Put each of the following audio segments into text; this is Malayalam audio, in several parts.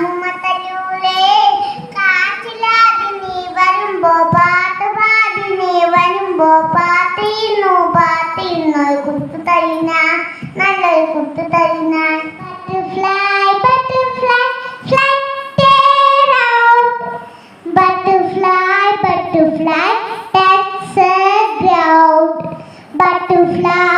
മനുമത്തലൂടെ കാറ്റിലാതി നീ വരുമ്പോ പാട്ട് പാടി നീ വരുമ്പോ പാത്തിന്നു പാത്തിന്നു കുത്തു butterfly butterfly fly butterfly butterfly touch ground butterfly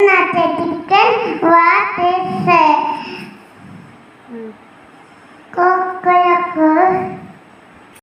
那在在